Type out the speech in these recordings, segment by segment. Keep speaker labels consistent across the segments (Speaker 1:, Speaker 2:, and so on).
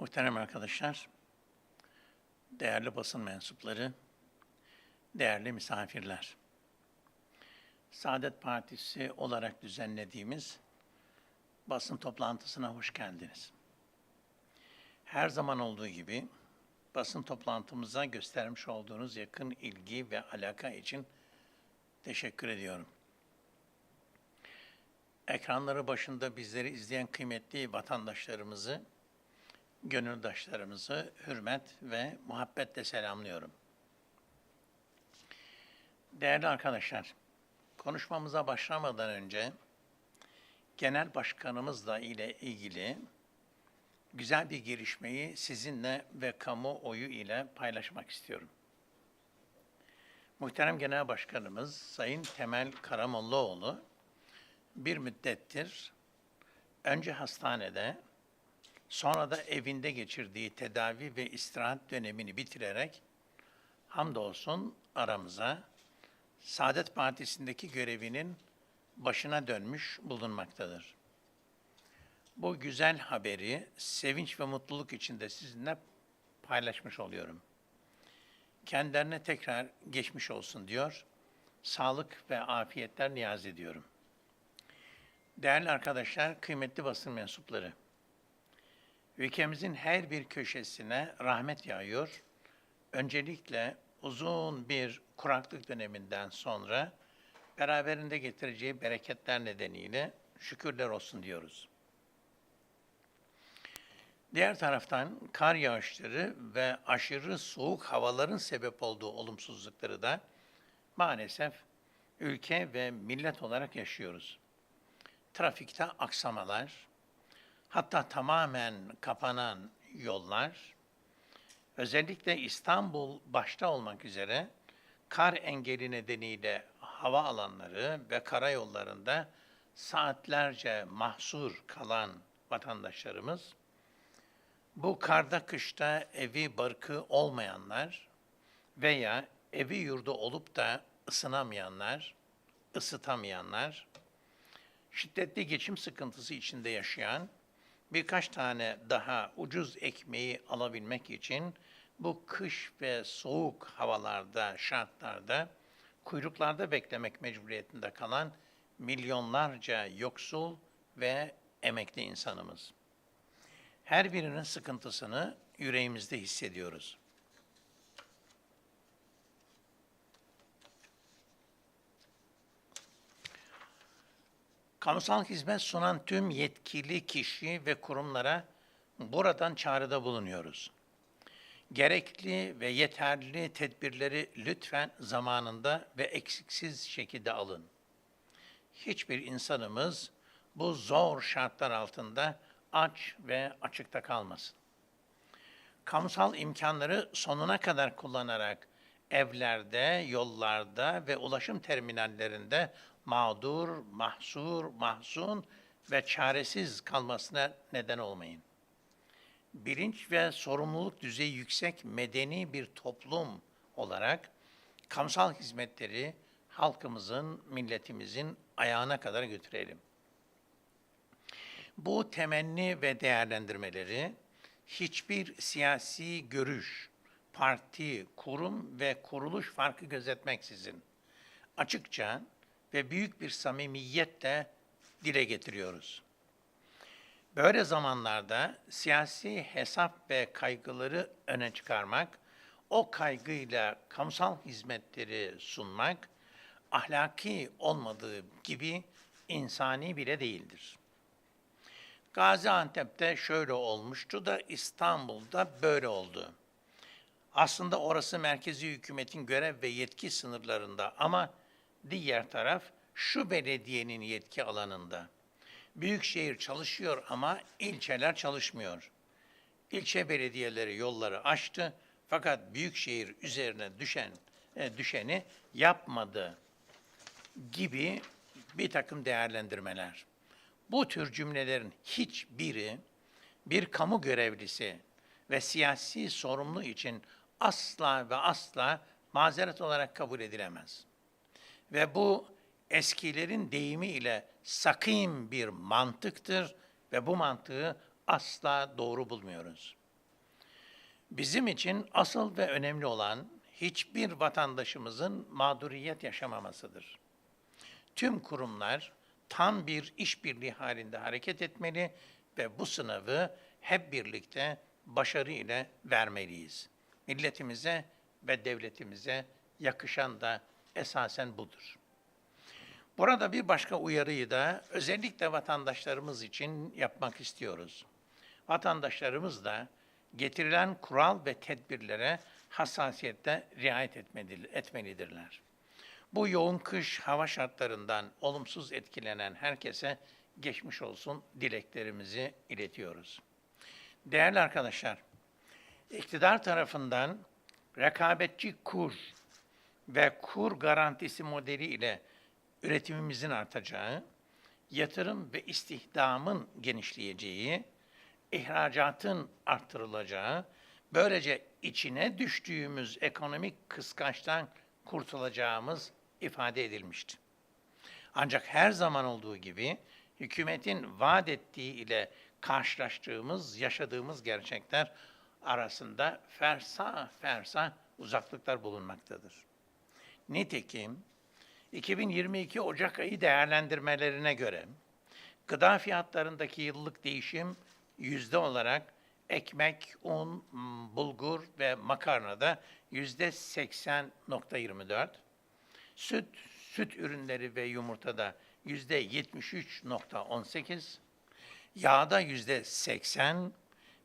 Speaker 1: Muhterem arkadaşlar, değerli basın mensupları, değerli misafirler. Saadet Partisi olarak düzenlediğimiz basın toplantısına hoş geldiniz. Her zaman olduğu gibi basın toplantımıza göstermiş olduğunuz yakın ilgi ve alaka için teşekkür ediyorum. Ekranları başında bizleri izleyen kıymetli vatandaşlarımızı gönüldaşlarımızı hürmet ve muhabbetle selamlıyorum. Değerli arkadaşlar, konuşmamıza başlamadan önce genel başkanımızla ile ilgili güzel bir gelişmeyi sizinle ve kamuoyu ile paylaşmak istiyorum. Muhterem Genel Başkanımız Sayın Temel Karamollaoğlu bir müddettir önce hastanede Sonra da evinde geçirdiği tedavi ve istirahat dönemini bitirerek hamdolsun aramıza Saadet Partisi'ndeki görevinin başına dönmüş bulunmaktadır. Bu güzel haberi sevinç ve mutluluk içinde sizinle paylaşmış oluyorum. Kendilerine tekrar geçmiş olsun diyor. Sağlık ve afiyetler niyaz ediyorum. Değerli arkadaşlar, kıymetli basın mensupları, ülkemizin her bir köşesine rahmet yağıyor. Öncelikle uzun bir kuraklık döneminden sonra beraberinde getireceği bereketler nedeniyle şükürler olsun diyoruz. Diğer taraftan kar yağışları ve aşırı soğuk havaların sebep olduğu olumsuzlukları da maalesef ülke ve millet olarak yaşıyoruz. Trafikte aksamalar, hatta tamamen kapanan yollar, özellikle İstanbul başta olmak üzere kar engeli nedeniyle hava alanları ve karayollarında saatlerce mahsur kalan vatandaşlarımız, bu karda kışta evi barkı olmayanlar veya evi yurdu olup da ısınamayanlar, ısıtamayanlar, şiddetli geçim sıkıntısı içinde yaşayan birkaç tane daha ucuz ekmeği alabilmek için bu kış ve soğuk havalarda, şartlarda kuyruklarda beklemek mecburiyetinde kalan milyonlarca yoksul ve emekli insanımız. Her birinin sıkıntısını yüreğimizde hissediyoruz. Kamusal hizmet sunan tüm yetkili kişi ve kurumlara buradan çağrıda bulunuyoruz. Gerekli ve yeterli tedbirleri lütfen zamanında ve eksiksiz şekilde alın. Hiçbir insanımız bu zor şartlar altında aç ve açıkta kalmasın. Kamusal imkanları sonuna kadar kullanarak evlerde, yollarda ve ulaşım terminallerinde mağdur, mahsur, mahzun ve çaresiz kalmasına neden olmayın. Bilinç ve sorumluluk düzeyi yüksek medeni bir toplum olarak kamusal hizmetleri halkımızın, milletimizin ayağına kadar götürelim. Bu temenni ve değerlendirmeleri hiçbir siyasi görüş, parti, kurum ve kuruluş farkı gözetmeksizin açıkça ve büyük bir samimiyetle dile getiriyoruz. Böyle zamanlarda siyasi hesap ve kaygıları öne çıkarmak, o kaygıyla kamusal hizmetleri sunmak, ahlaki olmadığı gibi insani bile değildir. Gaziantep'te şöyle olmuştu da İstanbul'da böyle oldu. Aslında orası merkezi hükümetin görev ve yetki sınırlarında ama diğer taraf şu belediyenin yetki alanında. Büyükşehir çalışıyor ama ilçeler çalışmıyor. İlçe belediyeleri yolları açtı fakat büyükşehir üzerine düşen e, düşeni yapmadı gibi bir takım değerlendirmeler. Bu tür cümlelerin hiçbiri bir kamu görevlisi ve siyasi sorumlu için asla ve asla mazeret olarak kabul edilemez. Ve bu eskilerin deyimi ile sakim bir mantıktır ve bu mantığı asla doğru bulmuyoruz. Bizim için asıl ve önemli olan hiçbir vatandaşımızın mağduriyet yaşamamasıdır. Tüm kurumlar tam bir işbirliği halinde hareket etmeli ve bu sınavı hep birlikte başarı ile vermeliyiz. Milletimize ve devletimize yakışan da esasen budur. Burada bir başka uyarıyı da özellikle vatandaşlarımız için yapmak istiyoruz. Vatandaşlarımız da getirilen kural ve tedbirlere hassasiyetle riayet etmeli- etmelidirler. Bu yoğun kış hava şartlarından olumsuz etkilenen herkese geçmiş olsun dileklerimizi iletiyoruz. Değerli arkadaşlar, iktidar tarafından rekabetçi kur ve kur garantisi modeli ile üretimimizin artacağı, yatırım ve istihdamın genişleyeceği, ihracatın arttırılacağı, böylece içine düştüğümüz ekonomik kıskançtan kurtulacağımız ifade edilmişti. Ancak her zaman olduğu gibi hükümetin vaat ettiği ile karşılaştığımız, yaşadığımız gerçekler arasında fersa fersa uzaklıklar bulunmaktadır. Nitekim 2022 Ocak ayı değerlendirmelerine göre gıda fiyatlarındaki yıllık değişim yüzde olarak ekmek, un, bulgur ve makarnada yüzde 80.24, süt, süt ürünleri ve yumurtada yüzde 73.18, yağda yüzde 80,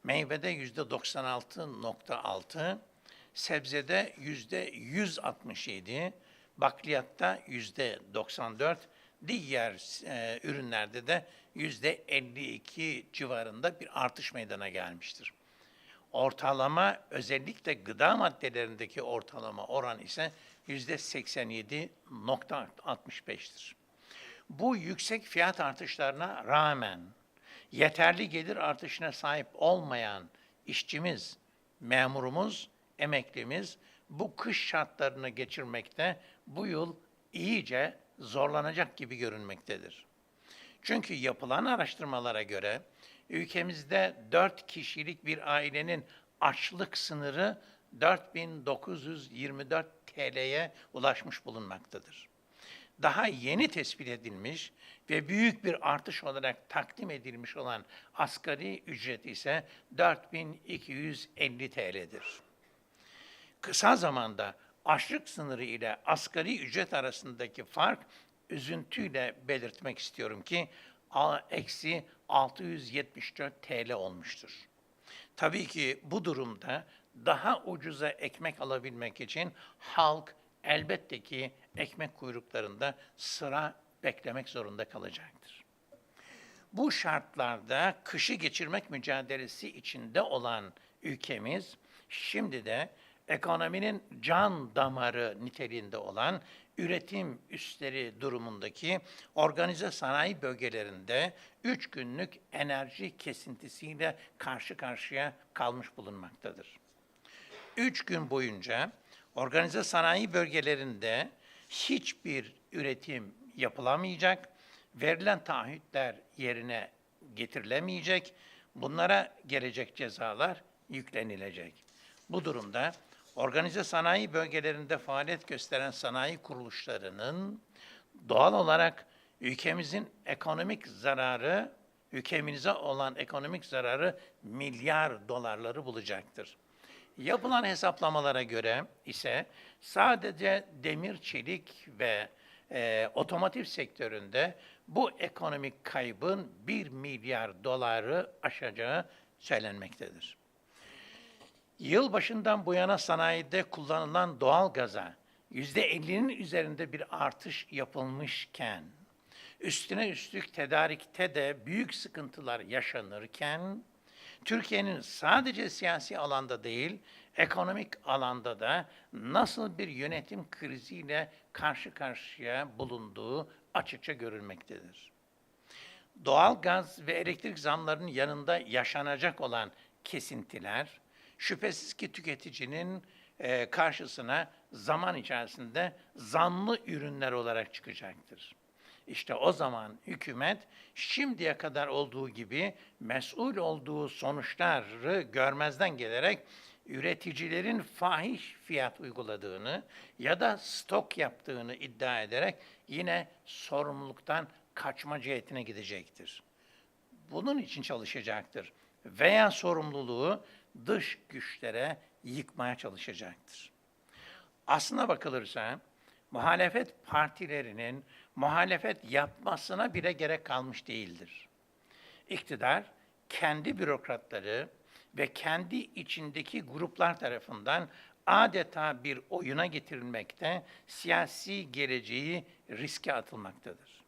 Speaker 1: meyvede yüzde 96.6, sebzede yüzde 167, bakliyatta yüzde 94, diğer e, ürünlerde de yüzde 52 civarında bir artış meydana gelmiştir. Ortalama özellikle gıda maddelerindeki ortalama oran ise yüzde 87.65'tir. Bu yüksek fiyat artışlarına rağmen yeterli gelir artışına sahip olmayan işçimiz, memurumuz, emeklimiz bu kış şartlarını geçirmekte bu yıl iyice zorlanacak gibi görünmektedir. Çünkü yapılan araştırmalara göre ülkemizde 4 kişilik bir ailenin açlık sınırı 4924 TL'ye ulaşmış bulunmaktadır. Daha yeni tespit edilmiş ve büyük bir artış olarak takdim edilmiş olan asgari ücret ise 4250 TL'dir. Kısa zamanda açlık sınırı ile asgari ücret arasındaki fark üzüntüyle belirtmek istiyorum ki a- eksi 674 TL olmuştur. Tabii ki bu durumda daha ucuza ekmek alabilmek için halk elbette ki ekmek kuyruklarında sıra beklemek zorunda kalacaktır. Bu şartlarda kışı geçirmek mücadelesi içinde olan ülkemiz şimdi de ekonominin can damarı niteliğinde olan üretim üsleri durumundaki organize sanayi bölgelerinde 3 günlük enerji kesintisiyle karşı karşıya kalmış bulunmaktadır. Üç gün boyunca organize sanayi bölgelerinde hiçbir üretim yapılamayacak, verilen taahhütler yerine getirilemeyecek, bunlara gelecek cezalar yüklenilecek. Bu durumda organize sanayi bölgelerinde faaliyet gösteren sanayi kuruluşlarının doğal olarak ülkemizin ekonomik zararı, ülkemize olan ekonomik zararı milyar dolarları bulacaktır. Yapılan hesaplamalara göre ise sadece demir, çelik ve e, otomotiv sektöründe bu ekonomik kaybın 1 milyar doları aşacağı söylenmektedir. Yıl başından bu yana sanayide kullanılan doğal gaza %50'nin üzerinde bir artış yapılmışken, üstüne üstlük tedarikte de büyük sıkıntılar yaşanırken, Türkiye'nin sadece siyasi alanda değil, ekonomik alanda da nasıl bir yönetim kriziyle karşı karşıya bulunduğu açıkça görülmektedir. Doğal gaz ve elektrik zamlarının yanında yaşanacak olan kesintiler, şüphesiz ki tüketicinin e, karşısına zaman içerisinde zamlı ürünler olarak çıkacaktır. İşte o zaman hükümet şimdiye kadar olduğu gibi mesul olduğu sonuçları görmezden gelerek üreticilerin fahiş fiyat uyguladığını ya da stok yaptığını iddia ederek yine sorumluluktan kaçma cihetine gidecektir. Bunun için çalışacaktır veya sorumluluğu dış güçlere yıkmaya çalışacaktır. Aslına bakılırsa muhalefet partilerinin muhalefet yapmasına bile gerek kalmış değildir. İktidar kendi bürokratları ve kendi içindeki gruplar tarafından adeta bir oyuna getirilmekte, siyasi geleceği riske atılmaktadır.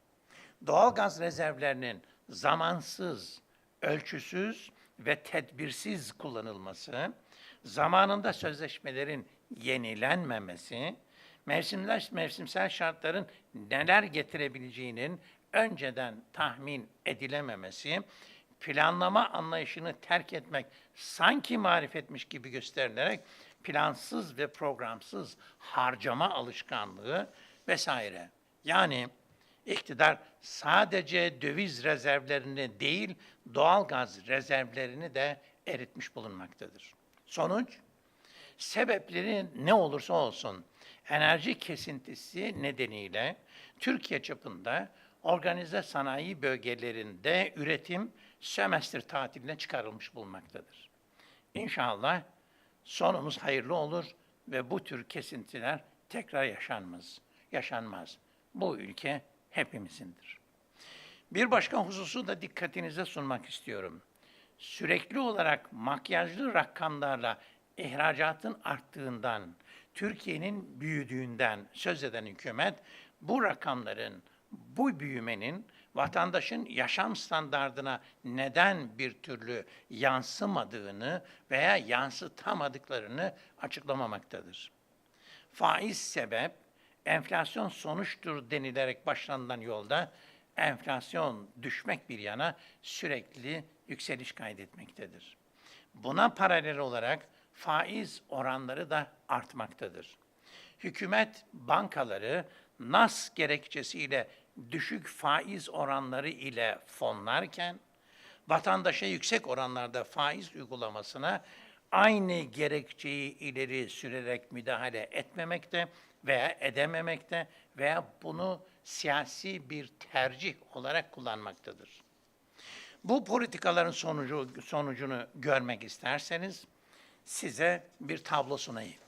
Speaker 1: Doğalgaz rezervlerinin zamansız, ölçüsüz ve tedbirsiz kullanılması, zamanında sözleşmelerin yenilenmemesi, mevsimler, mevsimsel şartların neler getirebileceğinin önceden tahmin edilememesi, planlama anlayışını terk etmek sanki marifetmiş gibi gösterilerek plansız ve programsız harcama alışkanlığı vesaire. Yani iktidar sadece döviz rezervlerini değil, doğal gaz rezervlerini de eritmiş bulunmaktadır. Sonuç, sebepleri ne olursa olsun enerji kesintisi nedeniyle Türkiye çapında organize sanayi bölgelerinde üretim sömestr tatiline çıkarılmış bulunmaktadır. İnşallah sonumuz hayırlı olur ve bu tür kesintiler tekrar yaşanmaz. Yaşanmaz. Bu ülke hepimizindir. Bir başka hususu da dikkatinize sunmak istiyorum. Sürekli olarak makyajlı rakamlarla ihracatın arttığından, Türkiye'nin büyüdüğünden söz eden hükümet bu rakamların, bu büyümenin vatandaşın yaşam standardına neden bir türlü yansımadığını veya yansıtamadıklarını açıklamamaktadır. Faiz sebep, enflasyon sonuçtur denilerek başlanılan yolda enflasyon düşmek bir yana sürekli yükseliş kaydetmektedir. Buna paralel olarak faiz oranları da artmaktadır. Hükümet bankaları nas gerekçesiyle düşük faiz oranları ile fonlarken vatandaşa yüksek oranlarda faiz uygulamasına aynı gerekçeyi ileri sürerek müdahale etmemekte veya edememekte veya bunu siyasi bir tercih olarak kullanmaktadır. Bu politikaların sonucu sonucunu görmek isterseniz size bir tablo sunayım.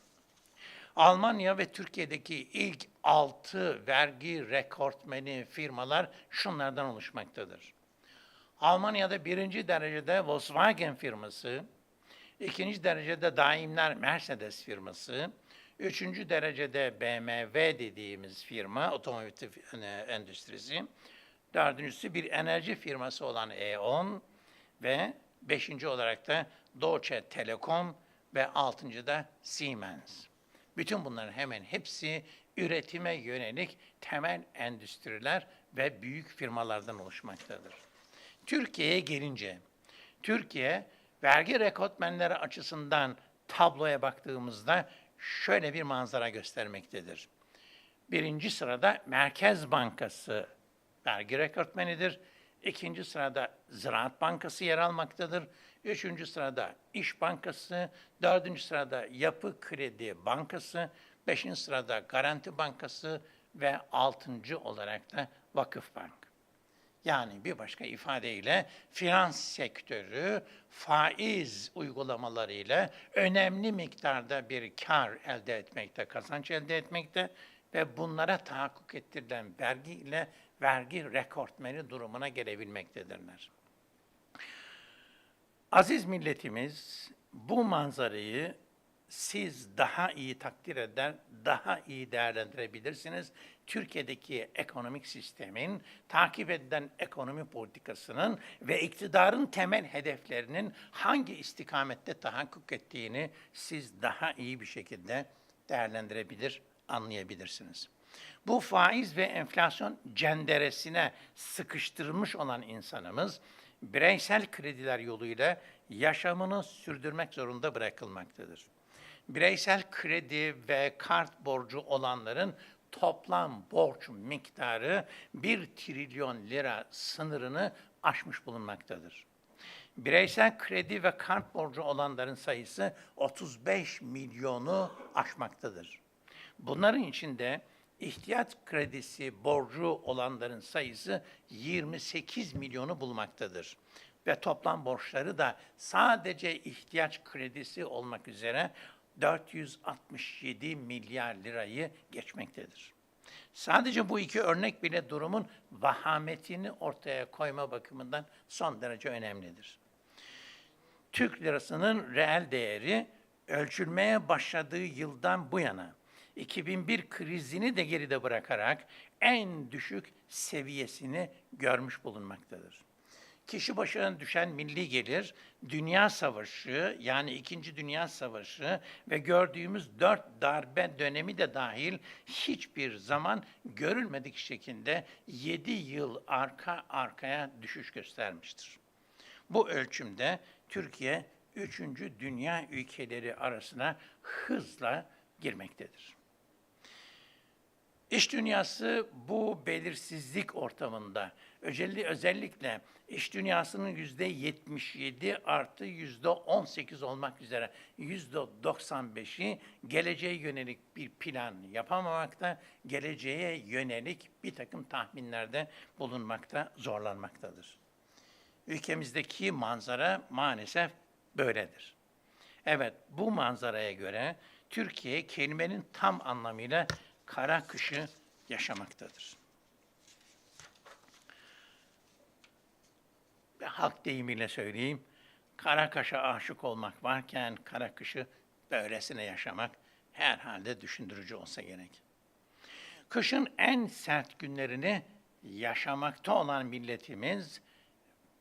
Speaker 1: Almanya ve Türkiye'deki ilk altı vergi rekortmeni firmalar şunlardan oluşmaktadır. Almanya'da birinci derecede Volkswagen firması, ikinci derecede Daimler Mercedes firması, üçüncü derecede BMW dediğimiz firma, otomotiv endüstrisi, dördüncüsü bir enerji firması olan E.ON ve beşinci olarak da Deutsche Telekom ve altıncı da Siemens. Bütün bunların hemen hepsi üretime yönelik temel endüstriler ve büyük firmalardan oluşmaktadır. Türkiye'ye gelince, Türkiye vergi rekortmenleri açısından tabloya baktığımızda şöyle bir manzara göstermektedir. Birinci sırada Merkez Bankası vergi rekortmenidir. İkinci sırada Ziraat Bankası yer almaktadır. Üçüncü sırada İş Bankası, dördüncü sırada Yapı Kredi Bankası, beşinci sırada Garanti Bankası ve altıncı olarak da Vakıf Bank. Yani bir başka ifadeyle finans sektörü faiz uygulamalarıyla önemli miktarda bir kar elde etmekte, kazanç elde etmekte ve bunlara tahakkuk ettirilen vergi ile vergi rekortmeni durumuna gelebilmektedirler. Aziz milletimiz bu manzarayı siz daha iyi takdir eder, daha iyi değerlendirebilirsiniz. Türkiye'deki ekonomik sistemin, takip edilen ekonomi politikasının ve iktidarın temel hedeflerinin hangi istikamette tahakkuk ettiğini siz daha iyi bir şekilde değerlendirebilir, anlayabilirsiniz. Bu faiz ve enflasyon cenderesine sıkıştırılmış olan insanımız, bireysel krediler yoluyla yaşamını sürdürmek zorunda bırakılmaktadır. Bireysel kredi ve kart borcu olanların toplam borç miktarı 1 trilyon lira sınırını aşmış bulunmaktadır. Bireysel kredi ve kart borcu olanların sayısı 35 milyonu aşmaktadır. Bunların içinde ihtiyaç kredisi borcu olanların sayısı 28 milyonu bulmaktadır. Ve toplam borçları da sadece ihtiyaç kredisi olmak üzere 467 milyar lirayı geçmektedir. Sadece bu iki örnek bile durumun vahametini ortaya koyma bakımından son derece önemlidir. Türk lirasının reel değeri ölçülmeye başladığı yıldan bu yana 2001 krizini de geride bırakarak en düşük seviyesini görmüş bulunmaktadır. Kişi başına düşen milli gelir, Dünya Savaşı yani İkinci Dünya Savaşı ve gördüğümüz dört darbe dönemi de dahil hiçbir zaman görülmedik şekilde 7 yıl arka arkaya düşüş göstermiştir. Bu ölçümde Türkiye üçüncü dünya ülkeleri arasına hızla girmektedir. İş dünyası bu belirsizlik ortamında özellikle, özellikle iş dünyasının yüzde 77 artı yüzde 18 olmak üzere yüzde 95'i geleceğe yönelik bir plan yapamamakta, geleceğe yönelik bir takım tahminlerde bulunmakta zorlanmaktadır. Ülkemizdeki manzara maalesef böyledir. Evet, bu manzaraya göre Türkiye kelimenin tam anlamıyla kara kışı yaşamaktadır. Ve halk deyimiyle söyleyeyim, kara kaşa aşık olmak varken kara kışı böylesine yaşamak herhalde düşündürücü olsa gerek. Kışın en sert günlerini yaşamakta olan milletimiz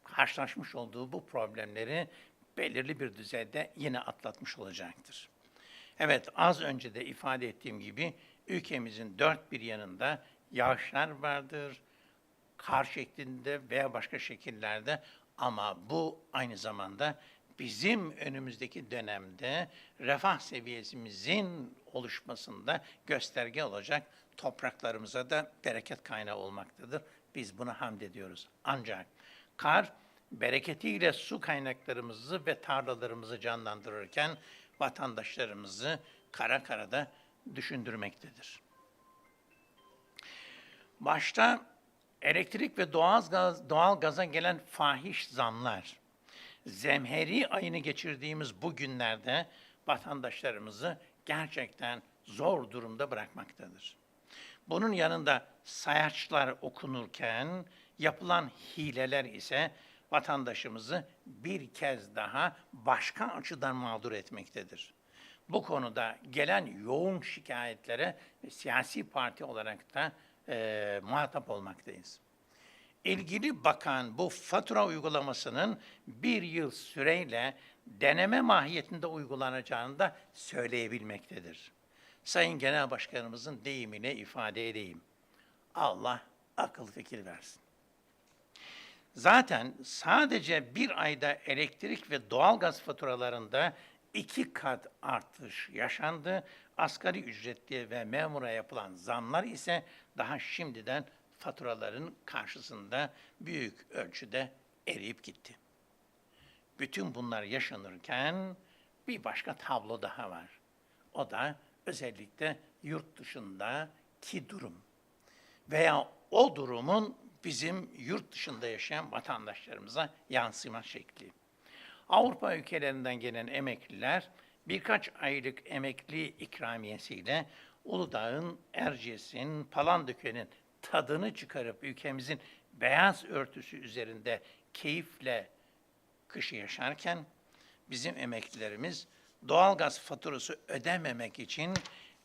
Speaker 1: karşılaşmış olduğu bu problemleri belirli bir düzeyde yine atlatmış olacaktır. Evet, az önce de ifade ettiğim gibi ülkemizin dört bir yanında yağışlar vardır, kar şeklinde veya başka şekillerde ama bu aynı zamanda bizim önümüzdeki dönemde refah seviyesimizin oluşmasında gösterge olacak topraklarımıza da bereket kaynağı olmaktadır. Biz buna hamd ediyoruz. Ancak kar bereketiyle su kaynaklarımızı ve tarlalarımızı canlandırırken vatandaşlarımızı kara karada düşündürmektedir. Başta elektrik ve doğal, gaz, doğal gaza gelen fahiş zamlar, zemheri ayını geçirdiğimiz bu günlerde vatandaşlarımızı gerçekten zor durumda bırakmaktadır. Bunun yanında sayaçlar okunurken yapılan hileler ise vatandaşımızı bir kez daha başka açıdan mağdur etmektedir. Bu konuda gelen yoğun şikayetlere siyasi parti olarak da e, muhatap olmaktayız. İlgili bakan bu fatura uygulamasının bir yıl süreyle deneme mahiyetinde uygulanacağını da söyleyebilmektedir. Sayın Genel Başkanımızın deyimine ifade edeyim. Allah akıl fikir versin. Zaten sadece bir ayda elektrik ve doğalgaz faturalarında iki kat artış yaşandı. Asgari ücretli ve memura yapılan zamlar ise daha şimdiden faturaların karşısında büyük ölçüde eriyip gitti. Bütün bunlar yaşanırken bir başka tablo daha var. O da özellikle yurt dışındaki durum veya o durumun bizim yurt dışında yaşayan vatandaşlarımıza yansıma şekli. Avrupa ülkelerinden gelen emekliler birkaç aylık emekli ikramiyesiyle Uludağ'ın, Erciyes'in, Palandöken'in tadını çıkarıp ülkemizin beyaz örtüsü üzerinde keyifle kışı yaşarken bizim emeklilerimiz doğalgaz faturası ödememek için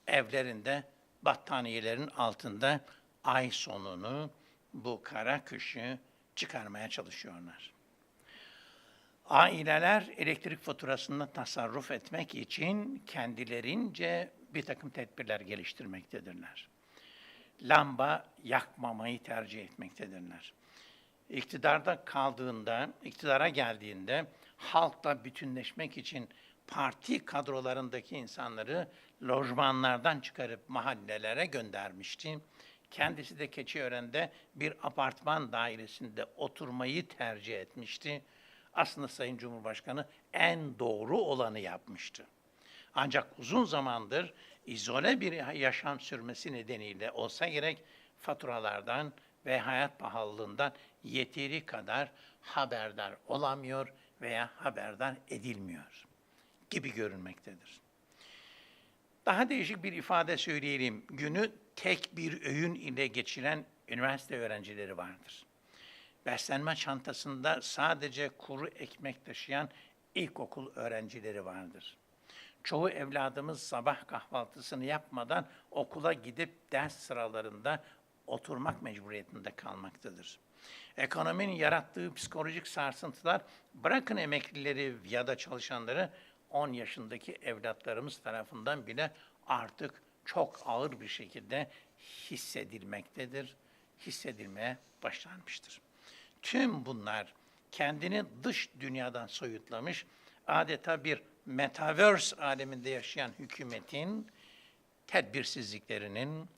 Speaker 1: evlerinde battaniyelerin altında ay sonunu bu kara kışı çıkarmaya çalışıyorlar. Aileler elektrik faturasında tasarruf etmek için kendilerince bir takım tedbirler geliştirmektedirler. Lamba yakmamayı tercih etmektedirler. İktidarda kaldığında, iktidara geldiğinde halkla bütünleşmek için parti kadrolarındaki insanları lojmanlardan çıkarıp mahallelere göndermişti. Kendisi de Keçiören'de bir apartman dairesinde oturmayı tercih etmişti. Aslında Sayın Cumhurbaşkanı en doğru olanı yapmıştı. Ancak uzun zamandır izole bir yaşam sürmesi nedeniyle olsa gerek faturalardan ve hayat pahalılığından yeteri kadar haberdar olamıyor veya haberdar edilmiyor gibi görünmektedir. Daha değişik bir ifade söyleyelim. Günü tek bir öğün ile geçiren üniversite öğrencileri vardır. Beslenme çantasında sadece kuru ekmek taşıyan ilkokul öğrencileri vardır. Çoğu evladımız sabah kahvaltısını yapmadan okula gidip ders sıralarında oturmak mecburiyetinde kalmaktadır. Ekonominin yarattığı psikolojik sarsıntılar bırakın emeklileri ya da çalışanları 10 yaşındaki evlatlarımız tarafından bile artık çok ağır bir şekilde hissedilmektedir, hissedilmeye başlanmıştır. Tüm bunlar kendini dış dünyadan soyutlamış, adeta bir metaverse aleminde yaşayan hükümetin tedbirsizliklerinin,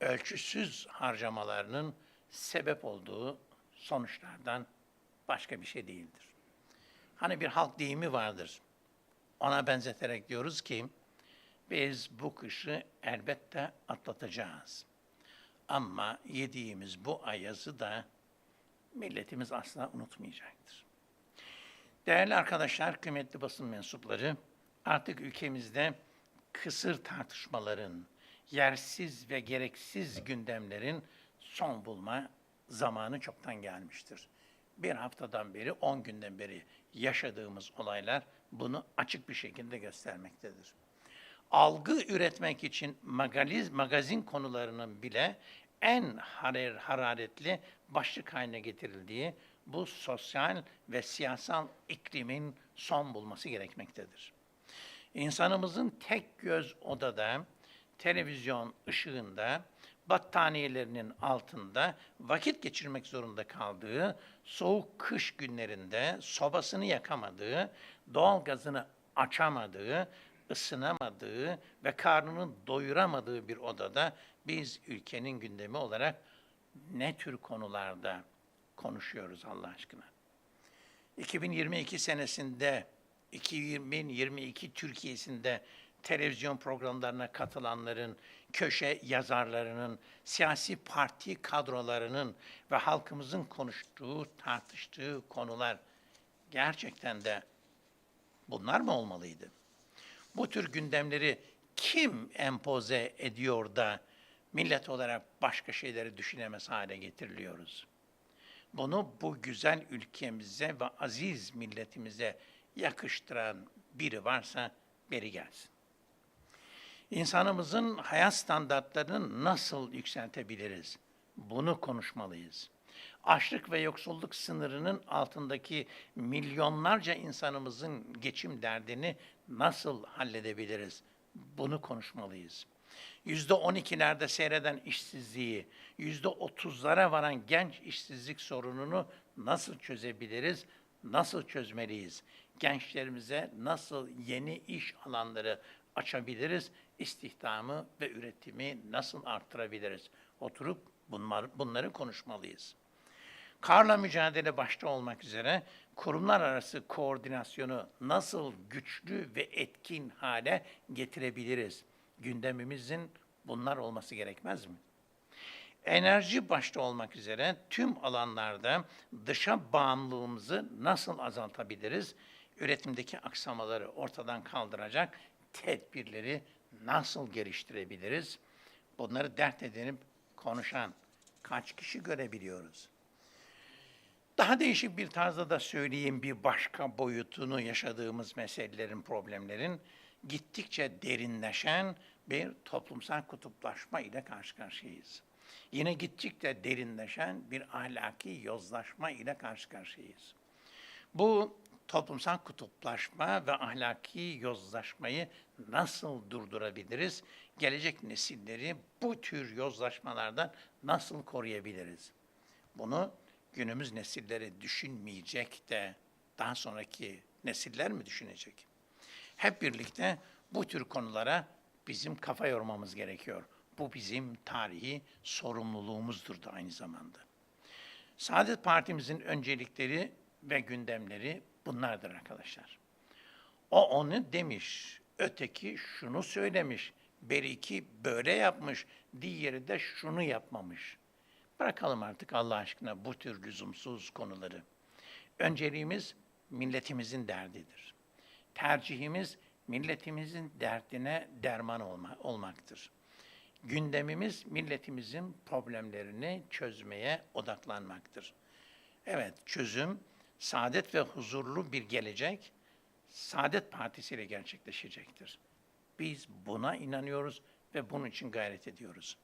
Speaker 1: ölçüsüz harcamalarının sebep olduğu sonuçlardan başka bir şey değildir. Hani bir halk deyimi vardır. Ona benzeterek diyoruz ki, biz bu kışı elbette atlatacağız. Ama yediğimiz bu ayazı da milletimiz asla unutmayacaktır. Değerli arkadaşlar, kıymetli basın mensupları, artık ülkemizde kısır tartışmaların, yersiz ve gereksiz gündemlerin son bulma zamanı çoktan gelmiştir. Bir haftadan beri, on günden beri yaşadığımız olaylar bunu açık bir şekilde göstermektedir. Algı üretmek için magaliz, magazin konularının bile en harer, hararetli başlık haline getirildiği bu sosyal ve siyasal iklimin son bulması gerekmektedir. İnsanımızın tek göz odada, televizyon ışığında, battaniyelerinin altında vakit geçirmek zorunda kaldığı, soğuk kış günlerinde sobasını yakamadığı, doğal gazını açamadığı, ısınamadığı ve karnını doyuramadığı bir odada biz ülkenin gündemi olarak ne tür konularda konuşuyoruz Allah aşkına? 2022 senesinde 2022 Türkiye'sinde televizyon programlarına katılanların, köşe yazarlarının, siyasi parti kadrolarının ve halkımızın konuştuğu, tartıştığı konular gerçekten de bunlar mı olmalıydı? Bu tür gündemleri kim empoze ediyor da millet olarak başka şeyleri düşünemez hale getiriliyoruz? Bunu bu güzel ülkemize ve aziz milletimize yakıştıran biri varsa beri gelsin. İnsanımızın hayat standartlarını nasıl yükseltebiliriz? Bunu konuşmalıyız. Açlık ve yoksulluk sınırının altındaki milyonlarca insanımızın geçim derdini nasıl halledebiliriz? Bunu konuşmalıyız. Yüzde on ikilerde seyreden işsizliği, yüzde otuzlara varan genç işsizlik sorununu nasıl çözebiliriz? Nasıl çözmeliyiz? Gençlerimize nasıl yeni iş alanları açabiliriz? İstihdamı ve üretimi nasıl arttırabiliriz? Oturup bunlar, bunları konuşmalıyız. Karla mücadele başta olmak üzere kurumlar arası koordinasyonu nasıl güçlü ve etkin hale getirebiliriz? Gündemimizin bunlar olması gerekmez mi? Enerji başta olmak üzere tüm alanlarda dışa bağımlılığımızı nasıl azaltabiliriz? Üretimdeki aksamaları ortadan kaldıracak tedbirleri nasıl geliştirebiliriz? Bunları dert edinip konuşan kaç kişi görebiliyoruz? Daha değişik bir tarzda da söyleyeyim bir başka boyutunu yaşadığımız meselelerin, problemlerin gittikçe derinleşen bir toplumsal kutuplaşma ile karşı karşıyayız. Yine gittikçe derinleşen bir ahlaki yozlaşma ile karşı karşıyayız. Bu toplumsal kutuplaşma ve ahlaki yozlaşmayı nasıl durdurabiliriz? Gelecek nesilleri bu tür yozlaşmalardan nasıl koruyabiliriz? Bunu günümüz nesilleri düşünmeyecek de daha sonraki nesiller mi düşünecek? Hep birlikte bu tür konulara bizim kafa yormamız gerekiyor. Bu bizim tarihi sorumluluğumuzdur da aynı zamanda. Saadet Partimizin öncelikleri ve gündemleri bunlardır arkadaşlar. O onu demiş, öteki şunu söylemiş, beriki böyle yapmış, diğeri de şunu yapmamış. Bırakalım artık Allah aşkına bu tür lüzumsuz konuları. Önceliğimiz milletimizin derdidir. Tercihimiz milletimizin derdine derman olma, olmaktır. Gündemimiz milletimizin problemlerini çözmeye odaklanmaktır. Evet, çözüm, saadet ve huzurlu bir gelecek, Saadet Partisi ile gerçekleşecektir. Biz buna inanıyoruz ve bunun için gayret ediyoruz.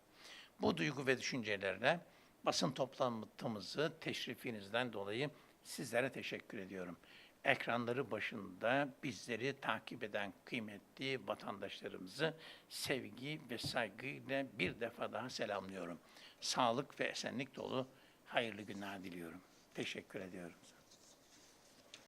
Speaker 1: Bu duygu ve düşüncelerle basın toplantımızı teşrifinizden dolayı sizlere teşekkür ediyorum. Ekranları başında bizleri takip eden kıymetli vatandaşlarımızı sevgi ve saygıyla bir defa daha selamlıyorum. Sağlık ve esenlik dolu hayırlı günler diliyorum. Teşekkür ediyorum.